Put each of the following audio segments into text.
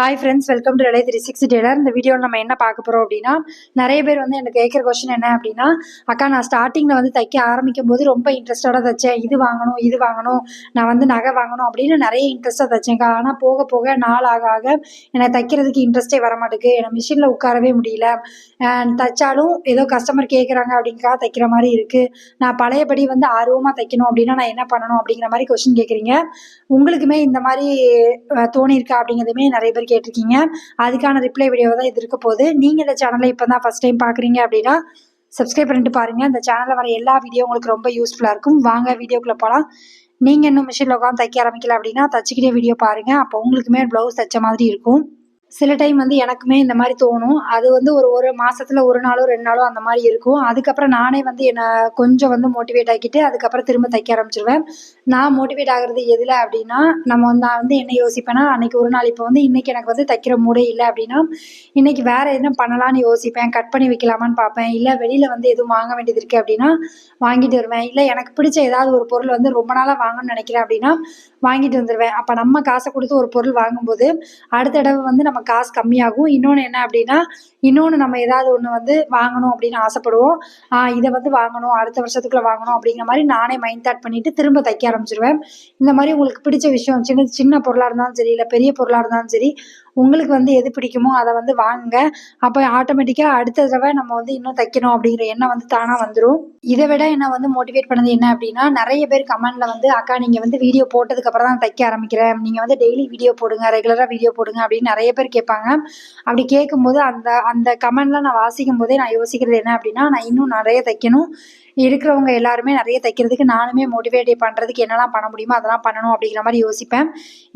Hi friends welcome to ரெலை three six tailor இந்த வீடியோவில் நம்ம என்ன பார்க்க போகிறோம் அப்படின்னா நிறைய பேர் வந்து எனக்கு கேட்குற கொஸ்டின் என்ன அப்படின்னா அக்கா நான் ஸ்டார்டிங்கில் வந்து தைக்க ஆரம்பிக்கும் போது ரொம்ப இன்ட்ரெஸ்டோட தைச்சேன். இது வாங்கணும் இது வாங்கணும். நான் வந்து நகை வாங்கணும் அப்படின்னு நிறைய இன்ட்ரெஸ்ட்டாக தைச்சேன்க்கா ஆனால் போக போக நாள் ஆக ஆக எனக்கு தைக்கிறதுக்கு இன்ட்ரெஸ்ட்டே வர மாட்டேங்குது எனக்கு மிஷினில் உட்காரவே முடியல. தைச்சாலும் ஏதோ கஸ்டமர் கேட்குறாங்க அப்படிங்கிறா தைக்கிற மாதிரி இருக்குது நான் பழையபடி வந்து ஆர்வமாக தைக்கணும் அப்படின்னா நான் என்ன பண்ணணும் அப்படிங்கிற மாதிரி கொஸ்டின் கேட்குறீங்க உங்களுக்குமே இந்த மாதிரி தோணியிருக்கா அப்படிங்கிறதுமே நிறைய பேர் கேட்டிருக்கீங்க. அதுக்கான ரிப்ளை வீடியோ தான் இது இருக்க போகுது. நீங்கள் இந்த சேனலை இப்போ தான் ஃபஸ்ட் டைம் பார்க்குறீங்க அப்படின்னா சப்ஸ்கிரைப் பண்ணிட்டு பாருங்கள் இந்த சேனலில் வர எல்லா வீடியோ உங்களுக்கு ரொம்ப யூஸ்ஃபுல்லாக இருக்கும். வாங்க வீடியோக்குள்ளே போகலாம் நீங்கள் இன்னும் மிஷினில் உட்காந்து தைக்க ஆரம்பிக்கல அப்படின்னா தச்சுக்கிட்டே வீடியோ பாருங்கள் அப்போ உங்களுக்குமே ப்ளவுஸ் தைச்ச மாதிரி இருக்கும். சில டைம் வந்து எனக்குமே இந்த மாதிரி தோணும். அது வந்து ஒரு ஒரு மாசத்துல ஒரு நாளோ ரெண்டு நாளோ அந்த மாதிரி இருக்கும். அதுக்கப்புறம் நானே வந்து என்னை கொஞ்சம் வந்து மோட்டிவேட் ஆக்கிட்டு அதுக்கப்புறம் திரும்ப தைக்க ஆரம்பிச்சிருவேன். நான் மோட்டிவேட் ஆகுறது எதில் அப்படின்னா நம்ம வந்து நான் வந்து என்ன யோசிப்பேன்னா அன்னைக்கு ஒரு நாள் இப்போ வந்து இன்னைக்கு எனக்கு வந்து தைக்கிற மூடே இல்லை அப்படின்னா இன்னைக்கு வேற என்ன பண்ணலாம்னு யோசிப்பேன். கட் பண்ணி வைக்கலாமான்னு பார்ப்பேன். இல்லை வெளியில வந்து எதுவும் வாங்க வேண்டியது இருக்கு அப்படின்னா வாங்கிட்டு வருவேன். இல்லை எனக்கு பிடிச்ச ஏதாவது ஒரு பொருள் வந்து ரொம்ப நாளாக வாங்கணும்னு நினைக்கிறேன் அப்படின்னா வாங்கிட்டு வந்துடுவேன் அப்போ நம்ம காசை கொடுத்து ஒரு பொருள் வாங்கும்போது அடுத்த தடவை வந்து நம்ம காசு கம்மியாகும். இன்னொன்று என்ன அப்படின்னா இன்னொன்று நம்ம ஏதாவது ஒன்று வந்து வாங்கணும் அப்படின்னு ஆசைப்படுவோம். ஆஹ் இதை வந்து வாங்கணும் அடுத்த வருஷத்துக்குள்ள வாங்கணும் அப்படிங்கிற மாதிரி நானே மைண்ட் தாட் பண்ணிட்டு திரும்ப தைக்க ஆரம்பிச்சிருவேன். இந்த மாதிரி உங்களுக்கு பிடிச்ச விஷயம் சின்ன சின்ன பொருளாக இருந்தாலும் சரி இல்லை பெரிய பொருளாக இருந்தாலும் சரி உங்களுக்கு வந்து எது பிடிக்குமோ அதை வந்து வாங்குங்க. அப்போ ஆட்டோமேட்டிக்காக அடுத்த தடவை நம்ம வந்து இன்னும் தைக்கணும் அப்படிங்கிற எண்ணம் வந்து தானாக வந்துடும் இதை விட என்ன வந்து மோட்டிவேட் பண்ணது என்ன அப்படின்னா நிறைய பேர் கமெண்ட்ல வந்து அக்கா நீங்கள் வந்து வீடியோ போட்டதுக்கப்புறம் தான் தைக்க ஆரம்பிக்கிறேன். நீங்கள் வந்து டெய்லி வீடியோ போடுங்க ரெகுலராக வீடியோ போடுங்க அப்படின்னு நிறைய பேர் கேட்பாங்க. அப்படி கேட்கும்போது அந்த அந்த கமெண்ட்லாம் நான் வாசிக்கும் போதே நான் யோசிக்கிறது என்ன அப்படின்னா நான் இன்னும் நிறைய தைக்கணும். இருக்கிறவங்க எல்லாருமே நிறைய தைக்கிறதுக்கு நானுமே மோட்டிவேட் பண்ணுறதுக்கு என்னெல்லாம் பண்ண முடியுமோ அதெல்லாம் பண்ணணும் அப்படிங்கிற மாதிரி யோசிப்பேன்.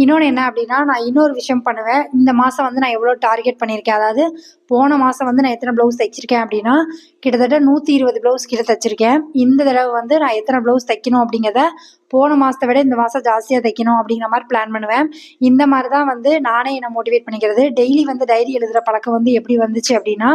இன்னொன்று என்ன அப்படின்னா நான் இன்னொரு விஷயம் பண்ணுவேன். இந்த மாதம் வந்து நான் எவ்வளோ டார்கெட் பண்ணியிருக்கேன்? அதாவது போன மாதம் வந்து நான் எத்தனை ப்ளவுஸ் தைச்சிருக்கேன் அப்படின்னா கிட்டத்தட்ட நூற்றி இருபது ப்ளவுஸ் கிட்ட தைச்சிருக்கேன். இந்த தடவை வந்து நான் எத்தனை ப்ளவுஸ் தைக்கணும் அப்படிங்கிறத போன மாதத்தை விட இந்த மாதம் ஜாஸ்தியாக தைக்கணும் அப்படிங்கிற மாதிரி பிளான் பண்ணுவேன். இந்த மாதிரி தான் வந்து நானே என்னை மோட்டிவேட் பண்ணிக்கிறது. டெய்லி வந்து டைரி எழுதுகிற பழக்கம் வந்து எப்படி வந்துச்சு அப்படின்னா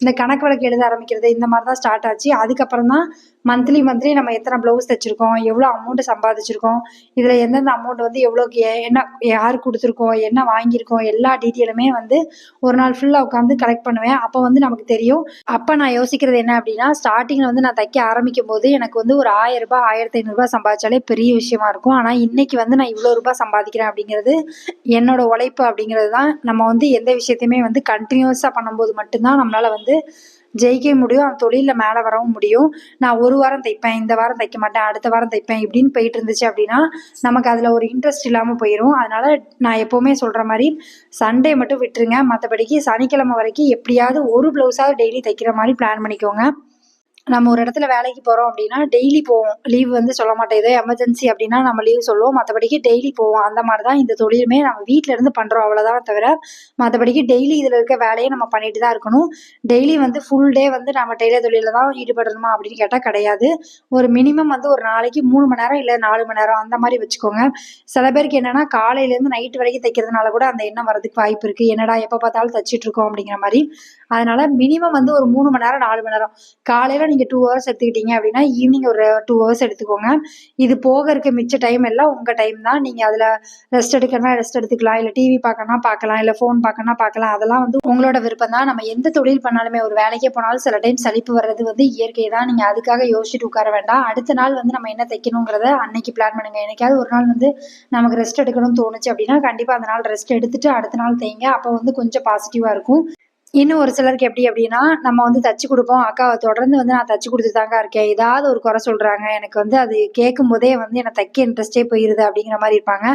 இந்த கணக்கு வழக்கு எழுத ஆரம்பிக்கிறது இந்த மாதிரி தான் ஸ்டார்ட் ஆச்சு. அதுக்கப்புறம் தான் மந்த்லி மந்த்லி நம்ம எத்தனை ப்ளவுஸ் தைச்சிருக்கோம் எவ்வளோ அமௌண்ட் சம்பாதிச்சிருக்கோம் இதில் எந்தெந்த அமௌண்ட் வந்து எவ்வளோக்கு என்ன யார் கொடுத்துருக்கோம் என்ன வாங்கியிருக்கோம் எல்லா டீட்டெயிலுமே வந்து ஒரு நாள் ஃபுல்லாக உட்காந்து கலெக்ட் பண்ணுவேன். அப்போ வந்து நமக்கு தெரியும். அப்போ நான் யோசிக்கிறது என்ன அப்படின்னா ஸ்டார்டிங்கில் வந்து நான் தைக்க ஆரம்பிக்கும் போது எனக்கு வந்து ஒரு ஆயிரம் ரூபாய் ஆயிரத்தி ஐநூறுரூபா சம்பாதிச்சாலே பெரிய விஷயமா இருக்கும். ஆனால் இன்னைக்கு வந்து நான் இவ்வளோ ரூபாய் சம்பாதிக்கிறேன் அப்படிங்கிறது என்னோட உழைப்பு அப்படிங்கிறது தான். நம்ம வந்து எந்த விஷயத்தையுமே வந்து கண்டினியூஸாக பண்ணும்போது மட்டும்தான் நம்மளால் வந்து ஜெயிக்க முடியும் அவன் தொழிலில் மேலே வரவும் முடியும். நான் ஒரு வாரம் தைப்பேன் இந்த வாரம் தைக்க மாட்டேன் அடுத்த வாரம் தைப்பேன் இப்படின்னு போயிட்டு இருந்துச்சு அப்படின்னா நமக்கு அதில் ஒரு இன்ட்ரெஸ்ட் இல்லாமல் போயிடும் அதனால் நான் எப்போவுமே சொல்கிற மாதிரி சண்டே மட்டும் விட்டுருங்க. மற்றபடிக்கு சனிக்கிழமை வரைக்கும் எப்படியாவது ஒரு ப்ளவுஸாவது டெய்லி தைக்கிற மாதிரி பிளான் பண்ணிக்கோங்க. நம்ம ஒரு இடத்துல வேலைக்கு போகிறோம் அப்படின்னா டெய்லி போவோம். லீவ் வந்து சொல்ல மாட்டோம். ஏதோ எமர்ஜென்சி அப்படின்னா நம்ம லீவ் சொல்லுவோம். மற்றபடிக்கு டெய்லி போவோம். அந்த மாதிரி தான் இந்த தொழிலுமே நம்ம வீட்டிலேருந்து பண்ணுறோம் அவ்வளோதான் தவிர மற்றபடிக்கு டெய்லி இதில் இருக்க வேலையை நம்ம பண்ணிட்டு தான் இருக்கணும். டெய்லி வந்து ஃபுல் டே வந்து நம்ம டெய்லர் தொழிலில் தான் ஈடுபடணுமா அப்படின்னு கேட்டால் கிடையாது. ஒரு மினிமம் வந்து ஒரு நாளைக்கு மூணு மணி நேரம் இல்லை நாலு மணி நேரம் அந்த மாதிரி வச்சுக்கோங்க. சில பேருக்கு என்னென்னா காலையிலேருந்து நைட் வரைக்கும் தைக்கிறதுனால கூட அந்த எண்ணம் வரதுக்கு வாய்ப்பு இருக்குது என்னடா எப்போ பார்த்தாலும் தைச்சிட்ருக்கோம் அப்படிங்கிற மாதிரி. அதனால மினிமம் வந்து ஒரு மூணு மணி நேரம் நாலு மணி நேரம். காலையில் நீங்கள் டூ ஹவர்ஸ் எடுத்துக்கிட்டீங்க அப்படின்னா ஈவினிங் ஒரு டூ ஹவர்ஸ் எடுத்துக்கோங்க. இது போக இருக்க மிச்ச டைம் எல்லாம் உங்கள் டைம் தான். நீங்கள் அதில் ரெஸ்ட் எடுக்கணும்னா ரெஸ்ட் எடுத்துக்கலாம். இல்லை டிவி பார்க்கணும்னா பார்க்கலாம். இல்லை ஃபோன் பார்க்கணும்னா பார்க்கலாம். அதெல்லாம் வந்து உங்களோட விருப்பம் தான். நம்ம எந்த தொழில் பண்ணாலுமே ஒரு வேலைக்கே போனாலும் சில டைம் சளிப்பு வர்றது வந்து இயற்கை தான். நீங்கள் அதுக்காக யோசிச்சுட்டு உட்கார வேண்டாம். அடுத்த நாள் வந்து நம்ம என்ன தைக்கணுங்கிறத அன்னைக்கு பிளான் பண்ணுங்க. எனக்காவது ஒரு நாள் வந்து நமக்கு ரெஸ்ட் எடுக்கணும்னு தோணுச்சு அப்படின்னா கண்டிப்பாக அந்த நாள் ரெஸ்ட் எடுத்துட்டு அடுத்த நாள் தைங்க அப்போ வந்து கொஞ்சம் பாசிட்டிவாக இருக்கும். இன்னும் ஒரு சிலருக்கு எப்படி அப்படின்னா நம்ம வந்து தச்சு கொடுப்போம். அக்காவை தொடர்ந்து வந்து நான் தச்சு கொடுத்து தாங்க இருக்கேன். ஏதாவது ஒரு குறை சொல்கிறாங்க எனக்கு வந்து அது கேட்கும் போதே வந்து எனக்கு தைக்க இன்ட்ரெஸ்டே போயிருது அப்படிங்கிற மாதிரி இருப்பாங்க.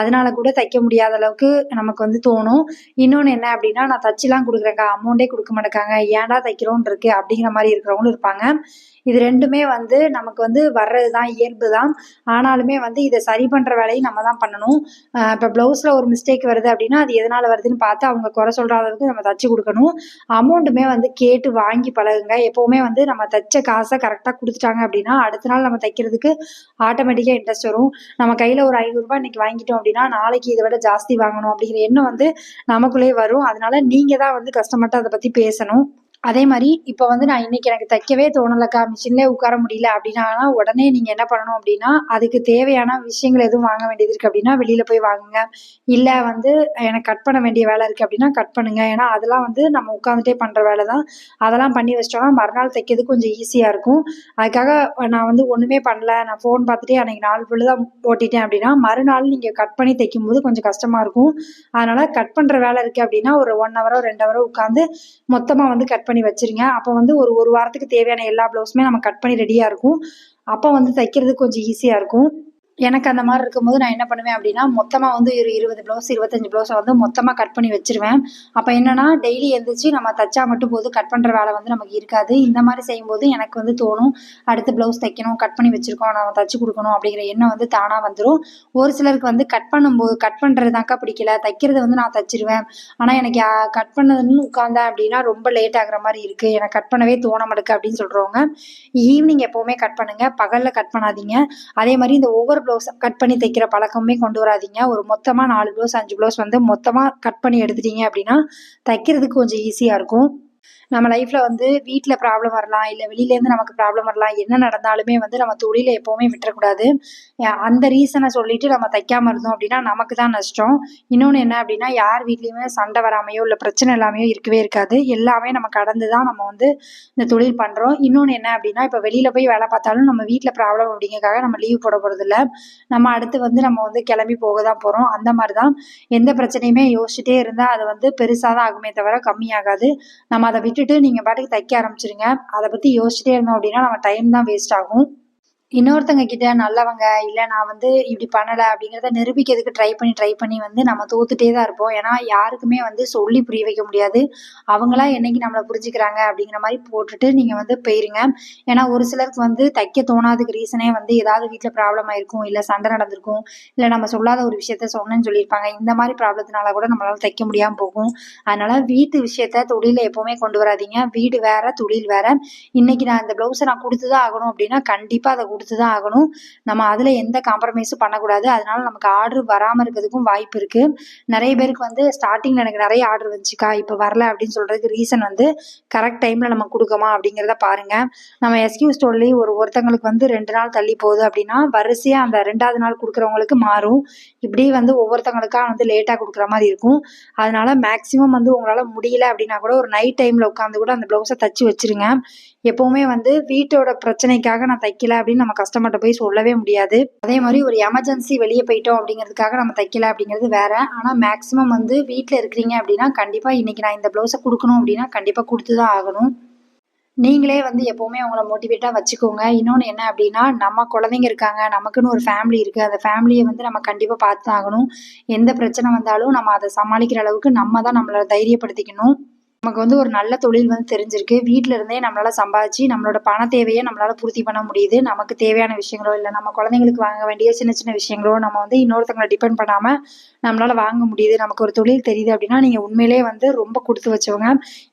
அதனால கூட தைக்க முடியாத அளவுக்கு நமக்கு வந்து தோணும். இன்னொன்று என்ன அப்படின்னா நான் தச்சுலாம் கொடுக்குறேங்க அமௌண்ட்டே கொடுக்க மாட்டேங்காங்க. ஏன்டா தைக்கிறோன் இருக்கு அப்படிங்கிற மாதிரி இருக்கிறவங்களும் இருப்பாங்க. இது ரெண்டுமே வந்து நமக்கு வந்து வர்றது தான் இயல்பு தான் ஆனாலுமே வந்து இதை சரி பண்ணுற வேலையை நம்ம தான் பண்ணணும். இப்போ ப்ளவுஸில் ஒரு மிஸ்டேக் வருது அப்படின்னா அது எதனால் வருதுன்னு பார்த்து அவங்க குறை சொல்கிற அளவுக்கு நம்ம தச்சு கொடுக்கணும். அமௌண்ட்டுமே வந்து கேட்டு வாங்கி பழகுங்க. எப்போவுமே வந்து நம்ம தைச்ச காசை கரெக்டாக கொடுத்துட்டாங்க அப்படின்னா அடுத்த நாள் நம்ம தைக்கிறதுக்கு ஆட்டோமேட்டிக்காக இன்ட்ரெஸ்ட் வரும். நம்ம கையில் ஒரு ஐநூறுரூபா இன்னைக்கு வாங்கிட்டோம் அப்படின்னா நாளைக்கு இதை விட ஜாஸ்தி வாங்கணும் அப்படிங்கிற எண்ணம் வந்து நமக்குள்ளே வரும். அதனால நீங்கள் தான் வந்து கஸ்டமர்கிட்ட அதை பற்றி பேசணும். அதே மாதிரி இப்போ வந்து நான் இன்னைக்கு எனக்கு தைக்கவே தோணலக்கா மிஷின்லேயே உட்கார முடியல அப்படின்னா உடனே நீங்கள் என்ன பண்ணணும் அப்படின்னா அதுக்கு தேவையான விஷயங்கள் எதுவும் வாங்க வேண்டியது இருக்குது அப்படின்னா வெளியில் போய் வாங்குங்க. இல்லை வந்து எனக்கு கட் பண்ண வேண்டிய வேலை இருக்குது அப்படின்னா கட் பண்ணுங்க. ஏன்னா அதெல்லாம் வந்து நம்ம உட்காந்துட்டே பண்ணுற வேலை தான். அதெல்லாம் பண்ணி வச்சிட்டோம்னா மறுநாள் தைக்கிறது கொஞ்சம் ஈஸியாக இருக்கும். அதுக்காக நான் வந்து ஒன்றுமே பண்ணல. நான் ஃபோன் பார்த்துட்டே அன்றைக்கி நாள் ஃபுல்லாக போட்டிட்டேன் அப்படின்னா மறுநாள் நீங்கள் கட் பண்ணி தைக்கும்போது கொஞ்சம் கஷ்டமாக இருக்கும். அதனால் கட் பண்ணுற வேலை இருக்குது அப்படின்னா ஒரு ஒன் ஹவரோ ரெண்டு ஹவரோ உட்காந்து மொத்தமாக வந்து கட் பண்ணி வச்சிருங்க. அப்போ வந்து ஒரு ஒரு வாரத்துக்கு தேவையான எல்லா ப்ளவுஸுமே நம்ம கட் பண்ணி ரெடியாக இருக்கும். அப்போ வந்து தைக்கிறதுக்கு கொஞ்சம் ஈஸியாக இருக்கும். எனக்கு அந்த மாதிரி இருக்கும்போது நான் என்ன பண்ணுவேன் அப்படின்னா மொத்தமாக வந்து ஒரு இருபது ப்ளவுஸ் இருபத்தஞ்சி ப்ளவுஸை வந்து மொத்தமாக கட் பண்ணி வச்சிருவேன். அப்போ என்னன்னா டெய்லி எழுந்திரிச்சு நம்ம தச்சா மட்டும் போது கட் பண்ணுற வேலை வந்து நமக்கு இருக்காது. இந்த மாதிரி செய்யும்போது எனக்கு வந்து தோணும் அடுத்து ப்ளவுஸ் தைக்கணும் கட் பண்ணி வச்சிருக்கோம் நம்ம தச்சு கொடுக்கணும் அப்படிங்கிற எண்ணம் வந்து தானாக வந்துடும் ஒரு சிலருக்கு வந்து கட் பண்ணும்போது கட் பண்ணுறது தாக்கா பிடிக்கல. தைக்கிறது வந்து நான் தச்சிருவேன். ஆனால் எனக்கு கட் பண்ணதுன்னு உட்காந்தேன் அப்படின்னா ரொம்ப லேட் ஆகிற மாதிரி இருக்குது எனக்கு கட் பண்ணவே தோண மாட்டேக்கு அப்படின்னு சொல்கிறவங்க ஈவினிங் எப்போவுமே கட் பண்ணுங்கள் பகலில் கட் பண்ணாதீங்க. அதே மாதிரி இந்த ஒவ்வொரு ப்ளவுஸ் கட் பண்ணி தைக்கிற பழக்கமே கொண்டு வராதீங்க. ஒரு மொத்தமாக நாலு ப்ளவுஸ் அஞ்சு ப்ளவுஸ் வந்து மொத்தமாக கட் பண்ணி எடுத்துட்டீங்க அப்படின்னா தைக்கிறதுக்கு கொஞ்சம் ஈஸியாக இருக்கும். நம்ம லைஃப்பில் வந்து வீட்டில் ப்ராப்ளம் வரலாம் இல்லை வெளியிலேருந்து நமக்கு ப்ராப்ளம் வரலாம் என்ன நடந்தாலுமே வந்து நம்ம தொழிலை எப்போவுமே விட்டுறக்கூடாது. அந்த ரீசனை சொல்லிட்டு நம்ம தைக்காம இருந்தோம் அப்படின்னா நமக்கு தான் நஷ்டம். இன்னொன்று என்ன அப்படின்னா யார் வீட்லேயுமே சண்டை வராமையோ இல்லை பிரச்சனை இல்லாமையோ இருக்கவே இருக்காது. எல்லாமே நம்ம கடந்து தான் நம்ம வந்து இந்த தொழில் பண்ணுறோம் இன்னொன்று என்ன அப்படின்னா இப்போ வெளியில் போய் வேலை பார்த்தாலும் நம்ம வீட்டில் ப்ராப்ளம் அப்படிங்கிறக்காக நம்ம லீவ் போட போகிறதில்ல நம்ம அடுத்து வந்து நம்ம வந்து கிளம்பி போக தான் போகிறோம் அந்த மாதிரி தான் எந்த பிரச்சனையுமே யோசிச்சுட்டே இருந்தால் அது வந்து பெருசாக தான் ஆகுமே தவிர கம்மியாகாது. நம்ம அதை விட்டுட்டு நீங்கள் பாட்டுக்கு தைக்க ஆரம்பிச்சிருங்க. அதை பற்றி யோசிச்சுட்டே இருந்தோம் அப்படின்னா நம்ம டைம் தான் வேஸ்ட் ஆகும். இன்னொருத்தங்க கிட்ட நல்லவங்க இல்லை நான் வந்து இப்படி பண்ணலை அப்படிங்கிறத நிரூபிக்கிறதுக்கு ட்ரை பண்ணி ட்ரை பண்ணி வந்து நம்ம தோத்துட்டே தான் இருப்போம். ஏன்னா யாருக்குமே வந்து சொல்லி புரிய வைக்க முடியாது. அவங்களா என்னைக்கு நம்மளை புரிஞ்சுக்கிறாங்க அப்படிங்கிற மாதிரி போட்டுட்டு நீங்கள் வந்து போயிருங்க. ஏன்னா ஒரு சிலருக்கு வந்து தைக்க தோணாதுக்கு ரீசனே வந்து ஏதாவது வீட்டில் ப்ராப்ளம் ஆயிருக்கும் இல்லை சண்டை நடந்திருக்கும் இல்லை நம்ம சொல்லாத ஒரு விஷயத்த சொன்னேன்னு சொல்லியிருப்பாங்க. இந்த மாதிரி ப்ராப்ளத்தினால கூட நம்மளால தைக்க முடியாமல் போகும். அதனால வீட்டு விஷயத்த தொழிலை எப்பவுமே கொண்டு வராதீங்க. வீடு வேற தொழில் வேற. இன்னைக்கு நான் இந்த ப்ளவுஸை நான் கொடுத்து தான் ஆகணும் அப்படின்னா கண்டிப்பாக அதை கொடுத்து தான் ஆகணும். நம்ம அதில் எந்த காம்ப்ரமைஸும் பண்ணக்கூடாது. அதனால நமக்கு ஆர்டர் வராமல் இருக்கிறதுக்கும் வாய்ப்பு இருக்குது நிறைய பேருக்கு வந்து ஸ்டார்டிங்கில் எனக்கு நிறைய ஆர்டர் வந்துச்சுக்கா இப்போ வரல அப்படின்னு சொல்கிறதுக்கு ரீசன் வந்து கரெக்ட் டைமில் நம்ம கொடுக்கமா அப்படிங்கிறத பாருங்கள் நம்ம எஸ்கியூ ஸ்டோர்லேயும் ஒரு ஒருத்தங்களுக்கு வந்து ரெண்டு நாள் தள்ளி போகுது அப்படின்னா வரிசையாக அந்த ரெண்டாவது நாள் கொடுக்குறவங்களுக்கு மாறும். இப்படி வந்து ஒவ்வொருத்தங்களுக்காக வந்து லேட்டாக கொடுக்குற மாதிரி இருக்கும். அதனால மேக்ஸிமம் வந்து உங்களால் முடியல அப்படின்னா கூட ஒரு நைட் டைமில் உட்காந்து கூட அந்த ப்ளவுஸை தச்சு வச்சுருங்க. எப்போவுமே வந்து வீட்டோட பிரச்சனைக்காக நான் தைக்கல அப்படின்னு நம்ம கஸ்டமர்கிட்ட போய் சொல்லவே முடியாது. அதே மாதிரி ஒரு எமர்ஜென்சி வெளியே போயிட்டோம் அப்படிங்கிறதுக்காக நம்ம தைக்கல அப்படிங்கிறது வேற. ஆனால் மேக்ஸிமம் வந்து வீட்டில் இருக்கிறீங்க அப்படின்னா கண்டிப்பாக இன்னைக்கு நான் இந்த ப்ளவுஸை கொடுக்கணும் அப்படின்னா கண்டிப்பாக கொடுத்து தான் ஆகணும். நீங்களே வந்து எப்போவுமே அவங்கள மோட்டிவேட்டாக வச்சுக்கோங்க. இன்னொன்று என்ன அப்படின்னா நம்ம குழந்தைங்க இருக்காங்க நமக்குன்னு ஒரு ஃபேமிலி இருக்குது அந்த ஃபேமிலியை வந்து நம்ம கண்டிப்பாக பார்த்து தான் ஆகணும். எந்த பிரச்சனை வந்தாலும் நம்ம அதை சமாளிக்கிற அளவுக்கு நம்ம தான் நம்மளை தைரியப்படுத்திக்கணும். நமக்கு வந்து ஒரு நல்ல தொழில் வந்து தெரிஞ்சிருக்கு. வீட்டில் இருந்தே நம்மளால சம்பாதிச்சு நம்மளோட பண தேவையை நம்மளால பூர்த்தி பண்ண முடியுது. நமக்கு தேவையான விஷயங்களோ இல்லை நம்ம குழந்தைங்களுக்கு வாங்க வேண்டிய சின்ன சின்ன விஷயங்களோ நம்ம வந்து இன்னொருத்தவங்களை டிபெண்ட் பண்ணாமல் நம்மளால வாங்க முடியுது. நமக்கு ஒரு தொழில் தெரியுது அப்படின்னா நீங்கள் உண்மையிலே வந்து ரொம்ப கொடுத்து வச்சவங்க.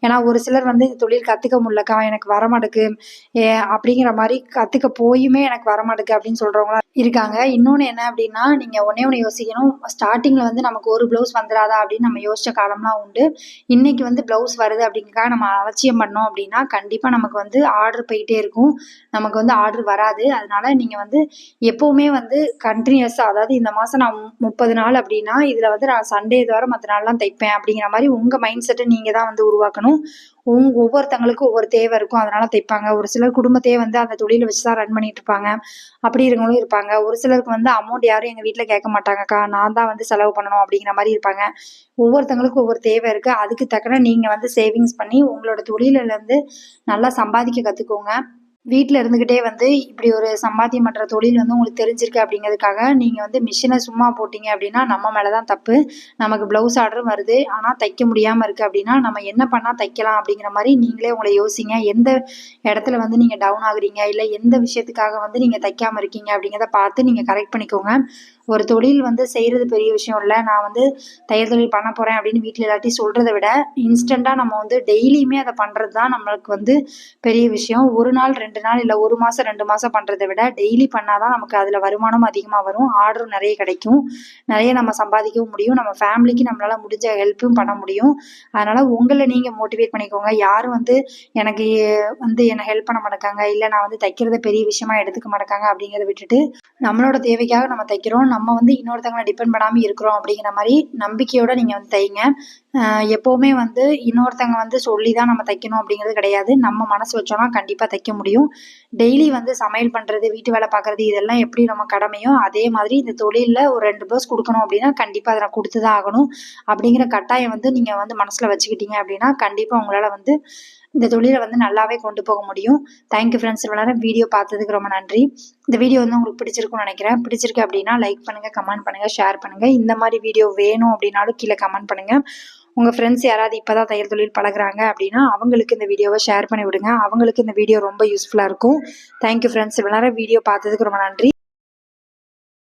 ஏன்னா ஒரு சிலர் வந்து இந்த தொழில் கற்றுக்க முடியலக்கா எனக்கு வரமாட்டேக்கு அப்படிங்கிற மாதிரி கற்றுக்க போயுமே எனக்கு வரமாட்டேக்கு அப்படின்னு சொல்கிறவங்களாம் இருக்காங்க. இன்னொன்று என்ன அப்படின்னா நீங்கள் ஒன்னே ஒன்று யோசிக்கணும். ஸ்டார்டிங்கில் வந்து நமக்கு ஒரு ப்ளவுஸ் வந்துடாதா அப்படின்னு நம்ம யோசிச்ச காலம்லாம் உண்டு. இன்னைக்கு வந்து ப்ளவுஸ் வருது அப்படிங்கிறக்காக நம்ம அலட்சியம் பண்ணோம் அப்படின்னா கண்டிப்பாக நமக்கு வந்து ஆர்டர் போயிட்டே இருக்கும். நமக்கு வந்து ஆர்டர் வராது. அதனால நீங்கள் வந்து எப்போவுமே வந்து கண்டினியூஸாக அதாவது இந்த மாதம் நான் முப்பது நாள் அப்படின்னா இதில் வந்து நான் சண்டே தவிர மற்ற நாள்லாம் தைப்பேன் அப்படிங்கிற மாதிரி உங்கள் மைண்ட் செட்டை நீங்கள் தான் வந்து உருவாக்கணும். உங் ஒவ்வொருத்தங்களுக்கும் ஒவ்வொரு தேவை இருக்கும். அதனால தைப்பாங்க. ஒரு சிலர் குடும்பத்தையே வந்து அந்த தொழிலை வச்சு தான் ரன் பண்ணிட்டு இருப்பாங்க. அப்படி இருக்கவங்களும் இருப்பாங்க. ஒரு சிலருக்கு வந்து அமௌண்ட் யாரும் எங்கள் வீட்டில் கேட்க மாட்டாங்கக்கா. நான் தான் வந்து செலவு பண்ணணும் அப்படிங்கிற மாதிரி இருப்பாங்க. ஒவ்வொருத்தங்களுக்கும் ஒவ்வொரு தேவை இருக்குது அதுக்கு தக்கன நீங்கள் வந்து சேவிங்ஸ் பண்ணி உங்களோட தொழிலிலேருந்து நல்லா சம்பாதிக்க கற்றுக்கோங்க வீட்டில் இருந்துக்கிட்டே வந்து இப்படி ஒரு சம்பாத்தியம் பண்ணுற தொழில் வந்து உங்களுக்கு தெரிஞ்சிருக்கு அப்படிங்கிறதுக்காக நீங்கள் வந்து மிஷினை சும்மா போட்டிங்க அப்படின்னா நம்ம மேலே தான் தப்பு. நமக்கு ப்ளவுஸ் ஆர்டரும் வருது. ஆனால் தைக்க முடியாமல் இருக்குது அப்படின்னா நம்ம என்ன பண்ணால் தைக்கலாம் அப்படிங்கிற மாதிரி நீங்களே உங்களை யோசிங்க. எந்த இடத்துல வந்து நீங்கள் டவுன் ஆகுறீங்க? இல்லை எந்த விஷயத்துக்காக வந்து நீங்கள் தைக்காமல் இருக்கீங்க அப்படிங்கிறத பார்த்து நீங்கள் கரெக்ட் பண்ணிக்கோங்க. ஒரு தொழில் வந்து செய்கிறது பெரிய விஷயம் இல்லை. நான் வந்து தையல் தொழில் பண்ண போகிறேன் அப்படின்னு வீட்டில் எல்லாத்தையும் சொல்கிறத விட இன்ஸ்டண்ட்டாக நம்ம வந்து டெய்லியுமே அதை பண்ணுறது தான் நம்மளுக்கு வந்து பெரிய விஷயம். ஒரு நாள் ரெண்டு ரெண்டு நாள் இல்லை ஒரு மாதம் ரெண்டு மாதம் பண்ணுறதை விட டெய்லி பண்ணால் தான் நமக்கு அதில் வருமானம் அதிகமாக வரும். ஆர்டரும் நிறைய கிடைக்கும். நிறைய நம்ம சம்பாதிக்கவும் முடியும். நம்ம ஃபேமிலிக்கு நம்மளால் முடிஞ்ச ஹெல்ப்பும் பண்ண முடியும். அதனால் உங்களை நீங்கள் மோட்டிவேட் பண்ணிக்கோங்க. யாரும் வந்து எனக்கு வந்து என்னை ஹெல்ப் பண்ண மாட்டேங்காங்க இல்லை நான் வந்து தைக்கிறத பெரிய விஷயமா எடுத்துக்க மாட்டேங்காங்க அப்படிங்கிறத விட்டுட்டு நம்மளோட தேவைக்காக நம்ம தைக்கிறோம். நம்ம வந்து இன்னொருத்தவங்களை டிபெண்ட் பண்ணாமல் இருக்கிறோம் அப்படிங்கிற மாதிரி நம்பிக்கையோடு நீங்கள் வந்து தைங்க. எப்போவுமே வந்து இன்னொருத்தங்க வந்து சொல்லி தான் நம்ம தைக்கணும் அப்படிங்கிறது கிடையாது. நம்ம மனசு வச்சோம்னா கண்டிப்பாக தைக்க முடியும். டெய்லி வந்து சமையல் பண்ணுறது வீட்டு வேலை பார்க்குறது இதெல்லாம் எப்படி நம்ம கடமையோ அதே மாதிரி இந்த தொழிலில் ஒரு ரெண்டு ப்ளவுஸ் கொடுக்கணும் அப்படின்னா கண்டிப்பாக அதை நான் கொடுத்து தான் ஆகணும். அப்படிங்கிற கட்டாயம் வந்து நீங்கள் வந்து மனசில் வச்சுக்கிட்டீங்க அப்படின்னா கண்டிப்பாக உங்களால் வந்து இந்த தொழிலை வந்து நல்லாவே கொண்டு போக முடியும். தேங்க்யூ ஃப்ரெண்ட்ஸ் இவ்வளோ நேரம் வீடியோ பார்த்ததுக்கு ரொம்ப நன்றி. இந்த வீடியோ வந்து உங்களுக்கு பிடிச்சிருக்கும்னு நினைக்கிறேன். பிடிச்சிருக்கு அப்படின்னா லைக் பண்ணுங்கள் கமெண்ட் பண்ணுங்கள் ஷேர் பண்ணுங்கள் இந்த மாதிரி வீடியோ வேணும் அப்படின்னாலும் கீழே கமெண்ட் பண்ணுங்கள் உங்கள் ஃப்ரெண்ட்ஸ் யாராவது இப்போ தான் தையல் தொழில் பழகுறாங்க அப்படின்னா அவங்களுக்கு இந்த வீடியோவை ஷேர் பண்ணி விடுங்க அவங்களுக்கு இந்த வீடியோ ரொம்ப யூஸ்ஃபுல்லாக இருக்கும். தேங்க்யூ ஃப்ரெண்ட்ஸ் இவ்வளோ நேரம் வீடியோ பார்த்ததுக்கு ரொம்ப நன்றி.